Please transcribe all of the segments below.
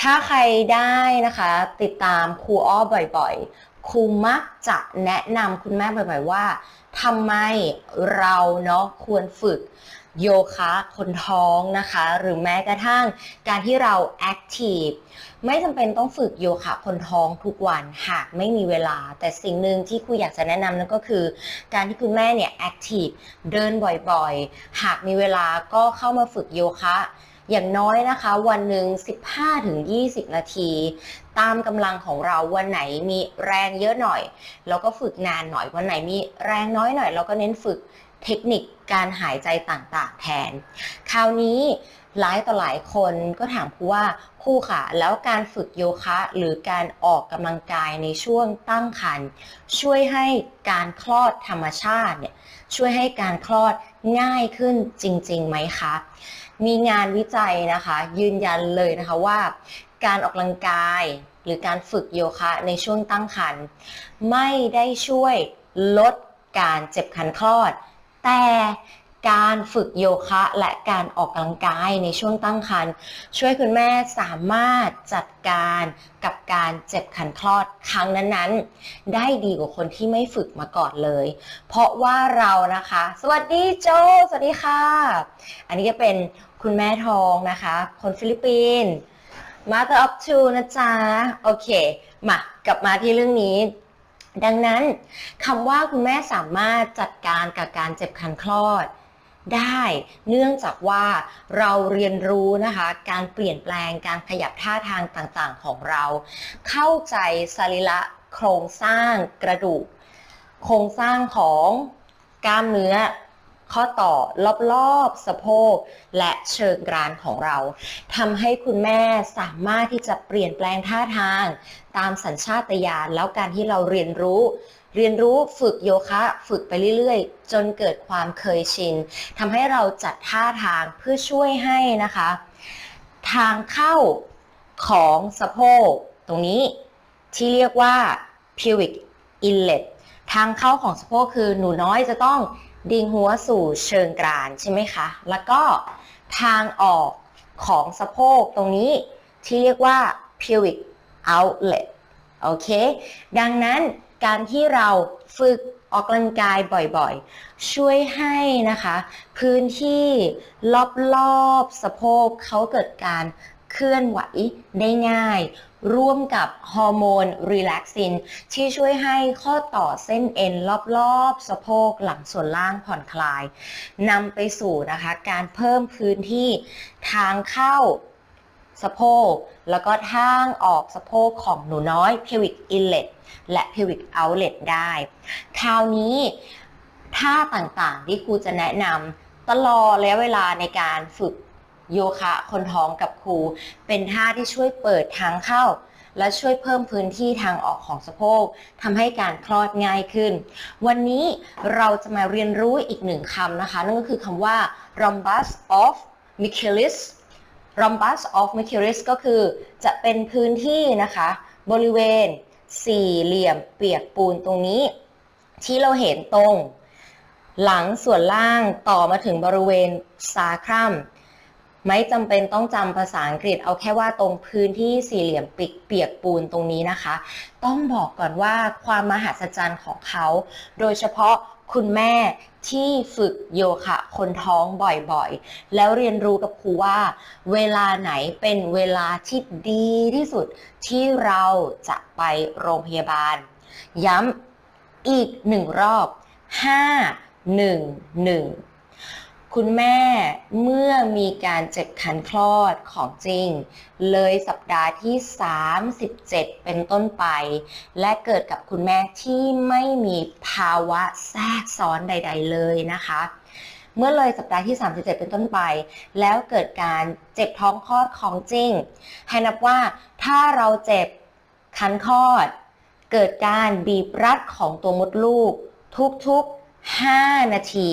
ถ้าใครได้นะคะ ติดตามครูอ้อบ่อยๆ ครูมักจะแนะนำคุณแม่บ่อยๆว่าทำไมเราเนาะควรฝึกโยคะคนท้องนะคะ หรือแม้กระทั่งการที่เราแอคทีฟไม่จำเป็นต้องฝึกโยคะคนท้องทุกวันหากไม่มีเวลา แต่สิ่งหนึ่งที่ครูอยากจะแนะนำนั่นก็คือ การที่คุณแม่เนี่ยแอคทีฟเดินบ่อยๆ หากมีเวลาก็เข้ามาฝึกโยคะ อย่างน้อยนะคะ วันหนึ่ง15-20 นาที ตามกำลังของเราวันไหนมีแรงเยอะหน่อย เราก็ฝึกนานหน่อยวันไหนมีแรงน้อยหน่อย เราก็เน้นฝึกเทคนิคการหายใจต่างๆ แทน คราวนี้หลายต่อหลายคนก็ถามครูว่าครูค่ะ แล้วการฝึกโยคะหรือการออกกำลังกายในช่วงตั้งครรภ์ช่วยให้การคลอดธรรมชาติเนี่ยช่วยให้การคลอดง่ายขึ้นจริงๆไหมคะ มีงานวิจัยนะคะ ยืนยันเลยนะคะว่า การออกกำลังกายหรือการฝึกโยคะในช่วงตั้งครรภ์ไม่ได้ช่วยลดการเจ็บคันคลอด แต่การฝึกโยคะและการออกกำลังกายในช่วงตั้งครรภ์ช่วยคุณแม่สามารถจัดการกับการเจ็บคันคลอดครั้งนั้นๆ ได้ดีกว่าคนที่ไม่ฝึกมาก่อนเลย เพราะว่าเรานะคะ สวัสดีโจ สวัสดีค่ะ อันนี้ก็เป็น คุณแม่ทองนะคะ คนฟิลิปปินส์ Mother of two นะจ๊ะ โอเค มากลับมาที่เรื่องนี้ ดังนั้นคำว่าคุณแม่สามารถจัดการกับการเจ็บคันคลอด ได้เนื่องจากว่าเราเรียนรู้นะคะ การเปลี่ยนแปลงการขยับท่าทางต่างๆของเรา เข้าใจสรีระโครงสร้างกระดูก โครงสร้างของกล้ามเนื้อ ข้อต่อรอบๆสะโพกและเชิงกรานของเราทำให้คุณแม่สามารถที่จะเปลี่ยนแปลงท่าทาง ตามสัญชาตญาณแล้วการที่เราเรียนรู้เรียนรู้ฝึกโยคะฝึกไปเรื่อยๆ จนเกิดความเคยชินทำให้เราจัดท่าทางเพื่อช่วยให้นะคะ ทางเข้าของสะโพกตรงนี้ที่เรียกว่า pubic inlet ทางเข้าของสะโพกคือหนูน้อยจะต้อง ดิ่งหัวสู่เชิงกรานใช่ไหมคะ แล้วก็ทางออกของสะโพกตรงนี้ที่เรียกว่า pubic outlet โอเค ดังนั้นการที่เราฝึกออกกำลังกายบ่อยๆ ช่วยให้นะคะ พื้นที่รอบๆสะโพกเขาเกิดการ เคลื่อนไหวได้ง่าย ร่วมกับฮอร์โมนรีแลกซินที่ช่วยให้ข้อต่อเส้นเอ็นรอบๆ สะโพกหลังส่วนล่างผ่อนคลายนำไปสู่นะคะการเพิ่มพื้นที่ทางเข้าสะโพก แล้วก็ทางออกสะโพกของหนูน้อย pelvic inlet และ pelvic outlet ได้ คราวนี้ท่าต่างๆที่ครูจะแนะนำตลอดระยะเวลาในการฝึก โยคะคนท้องกับครู เป็นท่าที่ช่วยเปิดทางเข้า และช่วยเพิ่มพื้นที่ทางออกของสะโพกทำให้การคลอดง่ายขึ้น วันนี้เราจะมาเรียนรู้อีกหนึ่งคำนะคะ นั่นก็คือคำว่า rhombus of Michaelis rhombus of Michaelis ก็คือจะเป็นพื้นที่นะคะ บริเวณสี่เหลี่ยมเปียกปูนตรงนี้ ที่เราเห็นตรง หลังส่วนล่างต่อมาถึงบริเวณซาครัม ไม่จำเป็นต้องจำภาษาอังกฤษเอาแค่ว่าตรงพื้นที่สี่เหลี่ยมปิกเปียกปูนตรงนี้นะคะ ต้องบอกก่อนว่าความมหัศจรรย์ของเขา โดยเฉพาะคุณแม่ที่ฝึกโยคะคนท้องบ่อยๆ แล้วเรียนรู้กับครูว่า เวลาไหนเป็นเวลาที่ดีที่สุดที่เราจะไปโรงพยาบาล ย้ำอีกหนึ่งรอบ 5 1 1 คุณแม่เมื่อมีการเจ็บคันคลอดของจริง เลยสัปดาห์ที่ 37 เป็นต้นไป และเกิดกับคุณแม่ที่ไม่มีภาวะแทรกซ้อนใด ๆ เลยนะคะ เมื่อเลยสัปดาห์ที่ 37 เป็นต้นไป แล้วเกิดการเจ็บท้องคลอดของจริง ให้นับว่าถ้าเราเจ็บคันคลอด เกิดการบีบรัดของตัวมดลูก ทุกๆ 5 นาที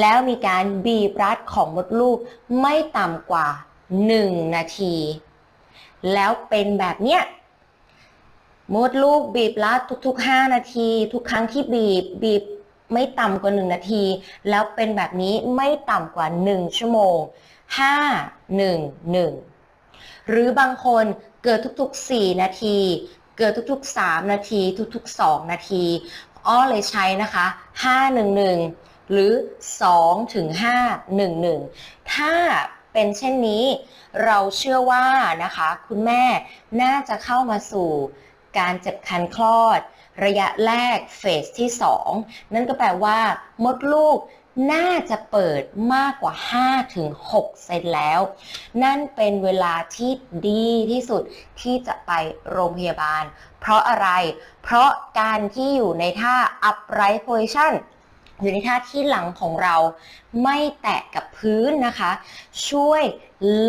แล้วมีการบีบรัดของมดลูกไม่ต่ำกว่า 1 นาที แล้วเป็นแบบเนี้ยมดลูกบีบรัดทุก ๆ 5 นาที ทุกครั้งที่บีบบีบไม่ต่ำกว่า 1 นาที แล้วเป็นแบบนี้ไม่ต่ำกว่า 1 ชั่วโมง 5 1 1 หรือบางคนเกิดทุกๆ 4 นาที เกิดทุกๆ 3 นาที ทุกๆ 2 นาที อ้อเลยใช้นะคะ 511 หรือ2ถึง511 ถ้าเป็นเช่นนี้ เราเชื่อว่านะคะ คุณแม่น่าจะเข้ามาสู่การเจ็บคันคลอด ระยะแรกเฟสที่ 2 นั่นก็แปลว่า มดลูกน่าจะเปิดมากกว่า5ถึง6เซนแล้ว นั่นเป็นเวลาที่ดีที่สุดที่จะไปโรงพยาบาล เพราะอะไร เพราะการที่อยู่ในท่า upright position อยู่ในท่าที่หลังของเราไม่แตะกับพื้นนะคะ ช่วย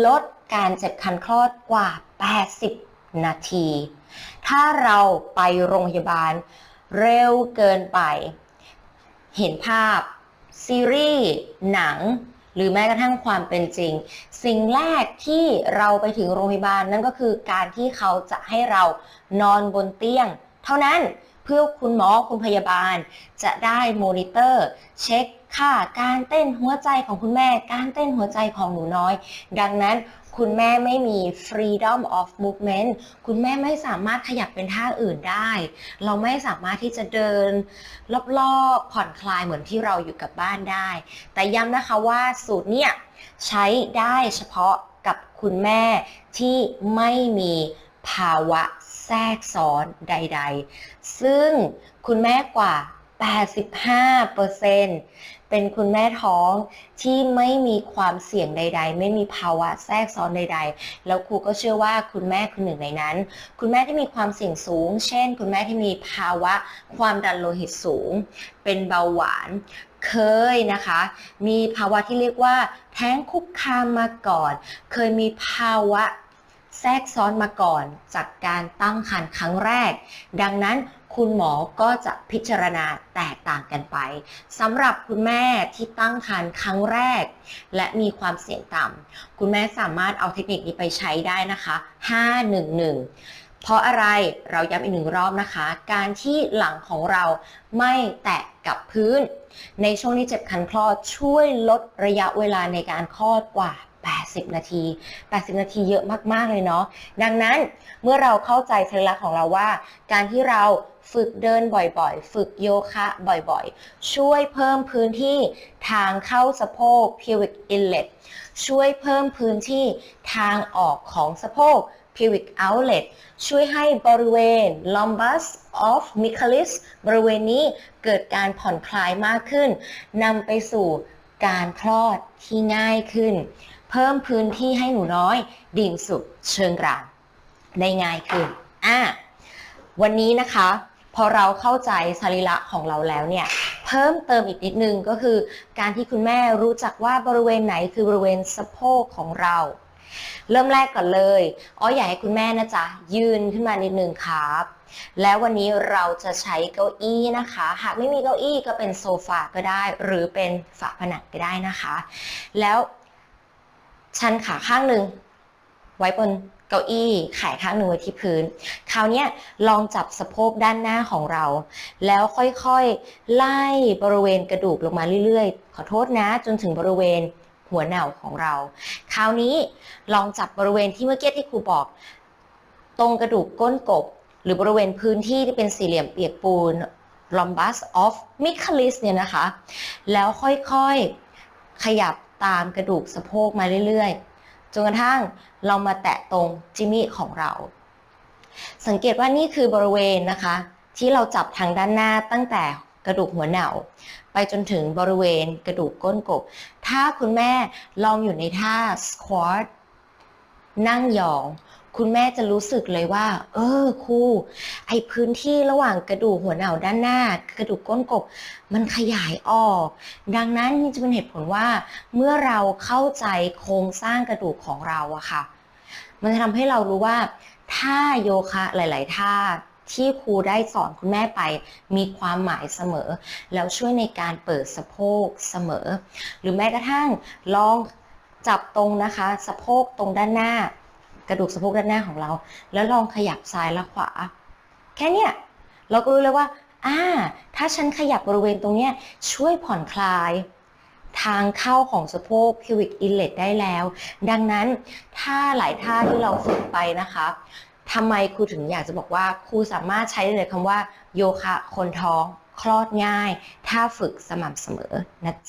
ลดการเจ็บคันคลอดกว่า 80 นาที ถ้าเราไปโรงพยาบาลเร็วเกินไป เห็นภาพ ซีรีส์ หนัง หรือแม้กระทั่งความเป็นจริง สิ่งแรกที่เราไปถึงโรงพยาบาลนั่นก็คือการที่เขาจะให้เรานอนบนเตียง เท่านั้น เพื่อคุณหมอคุณพยาบาล จะได้โมนิเตอร์ เช็คค่าการเต้นหัวใจของคุณแม่ การเต้นหัวใจของหนูน้อย ดังนั้นคุณแม่ไม่มี freedom of movement คุณแม่ไม่สามารถขยับเป็นท่าอื่นได้ เราไม่สามารถที่จะเดินรอบๆผ่อนคลายเหมือนที่เราอยู่กับบ้านได้ แต่ย้ำนะคะว่าสูตรเนี่ยใช้ได้เฉพาะกับคุณแม่ที่ไม่มีภาวะ แทรกซ้อนใด ๆ ซึ่งคุณแม่กว่า 85%เป็นคุณแม่ท้องที่ไม่มีความเสี่ยงใด ๆ ไม่มีภาวะแทรกซ้อนใด ๆ แล้วครูก็เชื่อว่าคุณแม่คือหนึ่งในนั้น คุณแม่ที่มีความเสี่ยงสูง เช่น คุณแม่ที่มีภาวะความดันโลหิตสูง เป็นเบาหวาน เคยนะคะ มีภาวะที่เรียกว่า แท้งคุกคามมาก่อน เคยมีภาวะ แทรกซ้อนมาก่อนจากการตั้งครรภ์ครั้งแรก ดังนั้นคุณหมอก็จะพิจารณาแตกต่างกันไปสำหรับคุณแม่ที่ตั้งครรภ์ครั้งแรก และมีความเสี่ยงต่ำคุณแม่สามารถเอาเทคนิคนี้ไปใช้ได้นะคะ 511เพราะอะไรเราย้ำอีกหนึ่งรอบนะคะ การที่หลังของเราไม่แตะกับพื้น ในช่วงที่เจ็บคันคลอดช่วยลดระยะเวลาในการคลอดกว่า 80 นาที 80 นาทีเยอะมาก ๆ เลยเนาะ ดังนั้นเมื่อเราเข้าใจสรีระของเราว่า การที่เราฝึกเดินบ่อยๆ ฝึกโยคะบ่อยๆ ช่วยเพิ่มพื้นที่ทางเข้าสะโพก pelvic inlet ช่วยเพิ่มพื้นที่ทางออกของสะโพก pelvic outlet ช่วยให้บริเวณ lumbus of michaelis บริเวณนี้เกิดการผ่อนคลายมากขึ้นนำไปสู่ การคลอดที่ง่ายขึ้น เพิ่มพื้นที่ให้หนูน้อยดิ่งสุดเชิงกรานได้ง่ายขึ้นอะวันนี้นะคะ พอเราเข้าใจสรีระของเราแล้วเนี่ยเพิ่มเติมอีกนิดนึงก็คือ การที่คุณแม่รู้จักว่าบริเวณไหนคือบริเวณสะโพกของเรา เริ่มแรกก่อนเลยอ๋ออยากให้คุณแม่นะจ๊ะยืนขึ้นมานิดนึงครับ แล้ววันนี้เราจะใช้เก้าอี้นะคะ หากไม่มีเก้าอี้ก็เป็นโซฟาก็ได้ หรือเป็นฝาผนังก็ได้นะคะ แล้วชันขาข้างหนึ่งไว้บนเก้าอี้ขายข้างหนึ่งไว้ที่พื้น คราวนี้ลองจับสะโพกด้านหน้าของเรา แล้วค่อยๆ ไล่บริเวณกระดูกลงมาเรื่อยๆ ขอโทษนะ จนถึงบริเวณ หัวเหน่าของเรา คราวนี้ลองจับบริเวณที่เมื่อกี้ที่ครูบอก ตรงกระดูกก้นกบ หรือบริเวณพื้นที่ที่เป็นสี่เหลี่ยมเปียกปูน lumbus of michaelis เนี่ยนะคะ แล้วค่อยๆขยับตามกระดูกสะโพกมาเรื่อยๆ จนกระทั่งเรามาแตะตรงจิมมี่ของเรา สังเกตว่านี่คือบริเวณนะคะ ที่เราจับทางด้านหน้าตั้งแต่กระดูกหัวเหน่า ไปจนถึงบริเวณกระดูกก้นกบ ถ้าคุณแม่ลองอยู่ในท่า squat นั่งยอง คุณแม่จะรู้สึกเลยว่า เออครูไอพื้นที่ระหว่างกระดูกหัวเหน่าด้านหน้า กระดูกก้นกบ มันขยายออก ดังนั้นนี่จะเป็นเหตุผลว่า เมื่อเราเข้าใจโครงสร้างกระดูกของเราอะค่ะ มันจะทำให้เรารู้ว่าท่าโยคะหลาย ๆ ท่า ที่ครูได้สอนคุณแม่ไป มีความหมายเสมอ แล้วช่วยในการเปิดสะโพกเสมอ หรือแม้กระทั่งลองจับตรงนะคะ สะโพกตรงด้านหน้า กระดูกสะโพกด้านหน้าของเรา แล้วลองขยับซ้ายและขวา แค่เนี้ยเราก็รู้เลยว่าอ่าถ้าฉันขยับบริเวณตรงเนี้ยช่วยผ่อนคลายทางเข้าของสะโพก pelvic inlet ได้แล้ว ดังนั้นถ้าหลายท่าที่เราฝึกไปนะคะ ทำไมครูถึงอยากจะบอกว่าครูสามารถใช้ได้เลยคำว่าโยคะคนท้องคลอดง่าย ถ้าฝึกสม่ำเสมอนะ